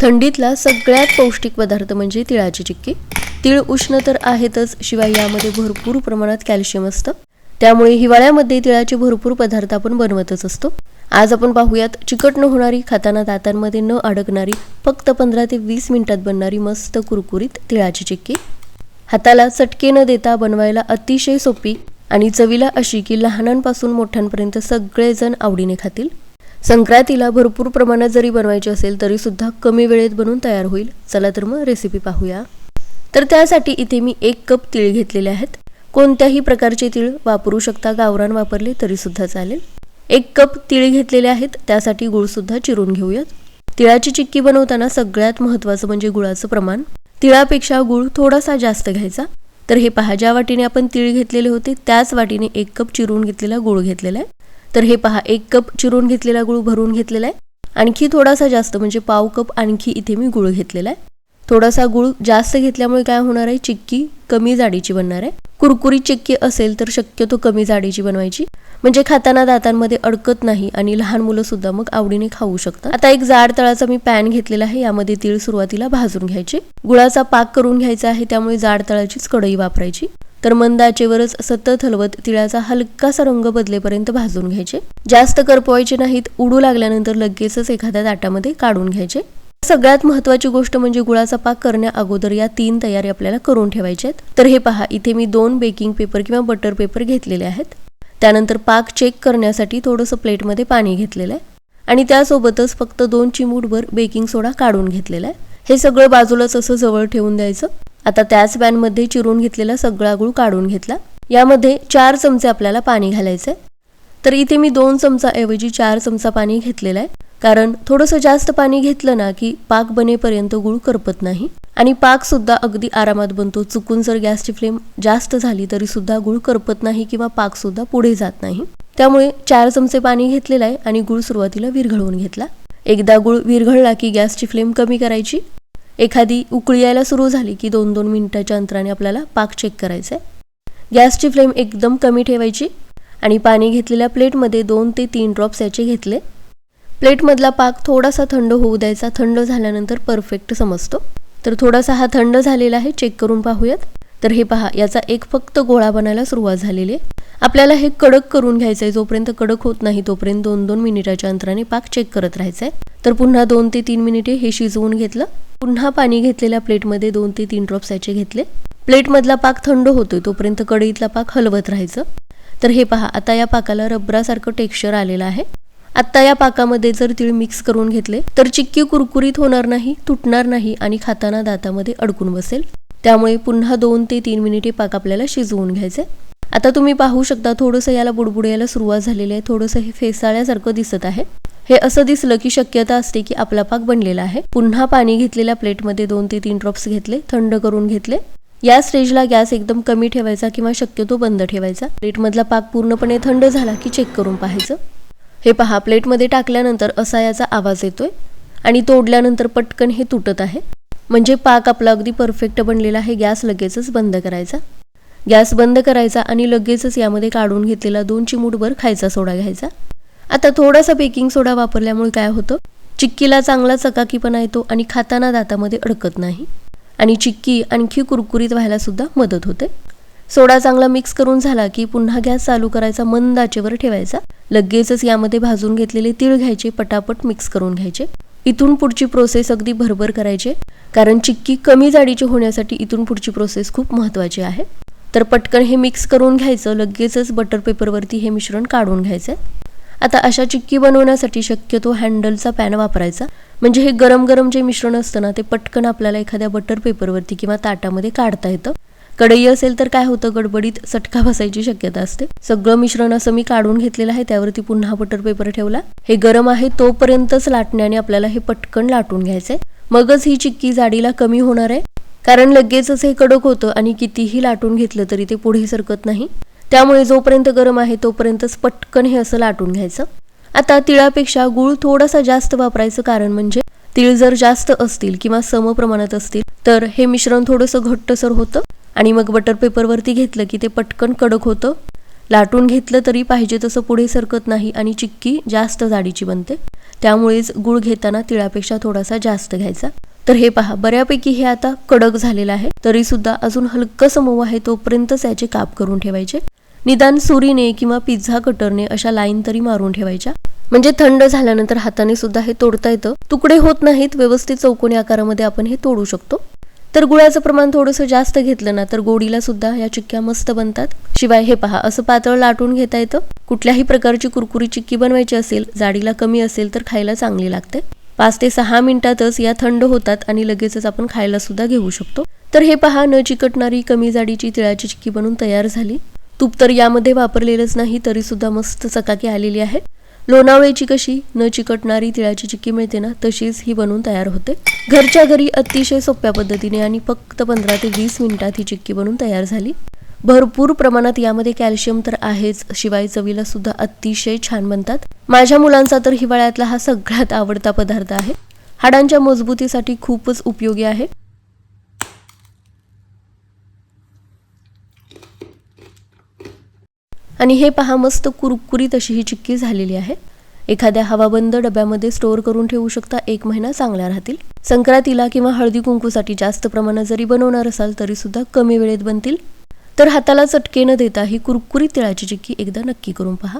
थंडीतला सगळ्यात पौष्टिक पदार्थ म्हणजे तिळाची चिक्की. तीळ उष्ण तर आहेतच शिवाय यामध्ये भरपूर प्रमाणात कॅल्शियम असतं. त्यामुळे हिवाळ्यामध्ये तिळाचे भरपूर पदार्थ आपण बनवतच असतो. आज आपण पाहूयात चिकट न होणारी खाताना दातांमध्ये न अडकणारी फक्त पंधरा ते वीस मिनिटात बनणारी मस्त कुरकुरीत तिळाची चिक्की. हाताला चटके न देता बनवायला अतिशय सोपी आणि चवीला अशी की लहानांपासून मोठ्यांपर्यंत सगळेजण आवडीने खातील. संक्रांतीला भरपूर प्रमाणात जरी बनवायची असेल तरी सुद्धा कमी वेळेत बनून तयार होईल. चला तर मग रेसिपी पाहूया. तर त्यासाठी इथे मी एक कप तीळ घेतलेले आहेत. कोणत्याही प्रकारचे तीळ वापरू शकता गावरान वापरले तरी सुद्धा चालेल. एक कप तीळ घेतलेले आहेत त्यासाठी गुळ सुद्धा चिरून घेऊयात. तिळाची चिक्की बनवताना सगळ्यात महत्त्वाचं म्हणजे गुळाचं प्रमाण. तिळापेक्षा गुळ थोडासा जास्त घ्यायचा. तर हे पहा ज्या वाटीने आपण तीळ घेतलेले होते त्याच वाटीने एक कप चिरून घेतलेला गुळ घेतलेला आहे. तर हे पहा एक कप चिरून घेतलेला गुळ भरून घेतलेला आहे. आणखी थोडासा जास्त म्हणजे पाव कप आणखी इथे मी गुळ घेतलेला आहे. थोडासा गुळ जास्त घेतल्यामुळे काय होणार आहे? चिक्की कमी जाडीची बनणार आहे. कुरकुरीत चिक्की असेल तर शक्यतो कमी जाडीची बनवायची. म्हणजे खाताना दातांमध्ये अडकत नाही आणि लहान मुलं सुद्धा मग आवडीने खाऊ शकतात. आता एक जाड तळाचा मी पॅन घेतलेला आहे यामध्ये तीळ सुरुवातीला भाजून घ्यायचे. गुळाचा पाक करून घ्यायचा आहे त्यामुळे जाड तळाचीच कढई वापरायची. तर मंद आचेवरच सतत हलवत तिळाचा हलकासा रंग बदलेपर्यंत भाजून घ्यायचे. जास्त करपवायचे नाहीत उडू लागल्यानंतर लगेचच एखाद्या ताटामध्ये काढून घ्यायचे. सगळ्यात महत्वाची गोष्ट म्हणजे गुळाचा पाक करण्या अगोदर या तीन तयारी आपल्याला करून ठेवायच्या आहेत. तर हे पहा इथे मी दोन बेकिंग पेपर किंवा बटर पेपर घेतलेले आहेत. त्यानंतर पाक चेक करण्यासाठी थोडंसं प्लेटमध्ये पाणी घेतलेलं आहे. आणि त्यासोबतच फक्त दोन चिमूटभर बेकिंग सोडा काढून घेतलेला आहे. हे सगळं बाजूलाच असं जवळ ठेवून द्यायचं. आता त्याच पॅनमध्ये चिरून घेतलेला सगळा गूळ काढून घेतला. यामध्ये चार चमचे आपल्याला पाणी घालायचं तर इथे मी दोन चमचाऐवजी चार चमचा पाणी घेतलेला आहे कारण थोडंसं जास्त पाणी घेतलं ना की पाक बनेपर्यंत गुळ करपत नाही. आणि पाकसुद्धा अगदी आरामात बनतो. चुकून जर गॅसची फ्लेम जास्त झाली तरी सुद्धा गुळ करपत नाही किंवा पाकसुद्धा पुढे जात नाही. त्यामुळे चार चमचे पाणी घेतलेलं आहे आणि गुळ सुरुवातीला विरघळवून घेतला. एकदा गुळ विरघळला की गॅसची फ्लेम कमी करायची. एखादी उकळी यायला सुरू झाली की दोन दोन मिनटाच्या अंतराने आपल्याला पाक चेक करायचा आहे गॅसची फ्लेम एकदम कमी ठेवायची आणि पाणी घेतलेल्या प्लेटमध्ये दोन ते तीन ड्रॉप्स याचे घेतले. प्लेटमधला पाक थोडासा थंड होऊ द्यायचा. थंड झाल्यानंतर परफेक्ट समजतो. तर थोडासा हा थंड झालेला आहे चेक करून पाहूयात. तर हे पहा याचा एक फक्त गोळा बनायला सुरुवात झालेली आहे. आपल्याला हे कडक करून घ्यायचं आहे जोपर्यंत कडक होत नाही तोपर्यंत दोन दोन मिनिटाच्या अंतराने पाक चेक करत राहायचं आहे तर पुन्हा दोन ते तीन मिनिटे हे शिजवून घेतलं. पुन्हा पाणी घेतलेल्या प्लेटमध्ये दोन ते तीन ड्रॉप्स याचे घेतले. प्लेटमधला पाक थंड होतोय तोपर्यंत कढईतला पाक हलवत राहायचं. तर हे पहा आता या पाकाला रबरासारखं टेक्स्चर आलेलं आहे. आत्ता या पाकामध्ये जर तीळ मिक्स करून घेतले तर चिक्की कुरकुरीत होणार नाही तुटणार नाही आणि खाताना दातामध्ये अडकून बसेल. त्यामुळे पुन्हा दोन ते तीन मिनिटे पाक आपल्याला शिजवून घ्यायचे. आता तुम्ही पाहू शकता थोडंसं याला बुडबुडायला सुरुवात झालेली आहे. थोडंसं हे फेसाळ्यासारखं दिसत आहे. हे असं दिसलं की शक्यता असते की आपला पाक बनलेला आहे. पुन्हा पाणी घेतलेल्या प्लेटमध्ये दोन ते तीन ड्रॉप्स घेतले थंड करून घेतले. या स्टेजला गॅस एकदम कमी ठेवायचा किंवा शक्यतो बंद ठेवायचा. प्लेटमधला पाक पूर्णपणे थंड झाला की चेक करून पाहायचं. हे पहा प्लेटमध्ये टाकल्यानंतर असा याचा आवाज येतोय आणि तोडल्यानंतर पटकन हे तुटत आहे. म्हणजे पाक आपला अगदी परफेक्ट बनलेला आहे गॅस लगेचच बंद करायचा. गॅस बंद करायचा आणि लगेचच यामध्ये काढून घेतलेला दोन चिमूटभर खायचा सोडा घ्यायचा. आता थोडासा बेकिंग सोडा वापरल्यामुळे काय होतं? चिक्कीला चांगला चकाकीपणा येतो आणि खाताना दातामध्ये अडकत नाही. आणि चिक्की आणखी कुरकुरीत व्हायला सुद्धा मदत होते. सोडा चांगला मिक्स करून झाला की पुन्हा गॅस चालू करायचा मंद आचेवर ठेवायचा. लगेचच यामध्ये भाजून घेतलेले तीळ घ्यायचे पटापट मिक्स करून घ्यायचे. इथून पुढची प्रोसेस अगदी भरभर करायची कारण चिक्की कमी जाडीची होण्यासाठी इथून पुढची प्रोसेस खूप महत्त्वाची आहे. तर पटकन हे मिक्स करून घ्यायचं. लगेचच बटर पेपरवरती हे मिश्रण काढून घ्यायचं आता अशा चिक्की बनवण्यासाठी शक्यतो हँडलचा पॅन वापरायचा. म्हणजे हे गरम गरम जे मिश्रण असतं ना ते पटकन आपल्याला एखाद्या बटर पेपरवरती किंवा ताटामध्ये काढता येतं. कढई असेल तर काय होतं? गडबडीत चटका बसायची शक्यता असते. सगळं मिश्रण असं मी काढून घेतलेलं आहे. त्यावरती पुन्हा बटर पेपर ठेवला. हे गरम आहे तोपर्यंतच लाटण्याने आपल्याला हे पटकन लाटून घ्यायचंय. मगच ही चिक्की जाडीला कमी होणार आहे. कारण लगेचच हे कडक होतं आणि कितीही लाटून घेतलं तरी ते पुढे सरकत नाही. त्यामुळे जोपर्यंत गरम आहे तोपर्यंतच पटकन हे असं लाटून घ्यायचं. आता तिळापेक्षा गुळ थोडासा जास्त वापरायचं कारण म्हणजे तीळ जर जास्त असतील किंवा सम प्रमाणात असतील तर हे मिश्रण थोडंसं घट्टसर होतं. आणि मग बटर पेपरवरती घेतलं की ते पटकन कडक होतं. लाटून घेतलं तरी पाहिजे तसं पुढे सरकत नाही आणि चिक्की जास्त जाडीची बनते. त्यामुळेच गुळ घेताना तिळापेक्षा थोडासा जास्त घ्यायचा. तर हे पहा बऱ्यापैकी हे आता कडक झालेलं आहे. तरी सुद्धा अजून हलकं मऊ आहे तोपर्यंतच याचे काप करून ठेवायचे. निदान सुरीने किंवा पिझ्झा कटरने अशा लाईन तरी मारून ठेवायच्या. म्हणजे थंड झाल्यानंतर हाताने सुद्धा हे तोडता येतं. तुकडे होत नाहीत व्यवस्थित चौकोनी आकारामध्ये आपण हे तोडू शकतो. तर गुळाचं प्रमाण थोडंसं जास्त घेतलं ना तर गोडीला सुद्धा या चिक्क्या मस्त बनतात. शिवाय हे पहा असं पातळ लाटून घेता येतं. कुठल्याही प्रकारची कुरकुरी चिक्की बनवायची असेल जाडीला कमी असेल तर खायला चांगली लागते. पाच ते सहा मिनिटातच या थंड होतात आणि लगेचच आपण खायला सुद्धा घेऊ शकतो. तर हे पहा न चिकटणारी कमी जाडीची तिळाची चिक्की बनून तयार झाली. तूप तर यामध्ये वापरलेलंच नाही तरी सुद्धा मस्त चकाकी आलेली आहे. लोणावळीची कशी? न चिकटणारी तिळाची चिक्की मिळते ना तशीच ही बनवून तयार होते. घरच्या घरी अतिशय सोप्या पद्धतीने आणि फक्त पंधरा ते वीस मिनिटात ही चिक्की बनवून तयार झाली. भरपूर प्रमाणात यामध्ये कॅल्शियम तर आहेच शिवाय चवीला सुद्धा अतिशय छान बनतात. माझ्या मुलांचा तर हिवाळ्यातला हा सगळ्यात आवडता पदार्थ आहे. हाडांच्या मजबूतीसाठी खूपच उपयोगी आहे. आणि हे पहा मस्त कुरकुरीत अशी ही चिक्की झालेली आहे. एखाद्या हवाबंद डब्यामध्ये स्टोअर करून ठेवू शकता एक महिना चांगल्या राहतील. संक्रांतीला किंवा हळदी कुंकूसाठी जास्त प्रमाणात जरी बनवणार असाल तरी सुद्धा कमी वेळेत बनतील. तर हाताला चटके न देता ही कुरकुरीत तिळाची चिक्की एकदा नक्की करून पहा.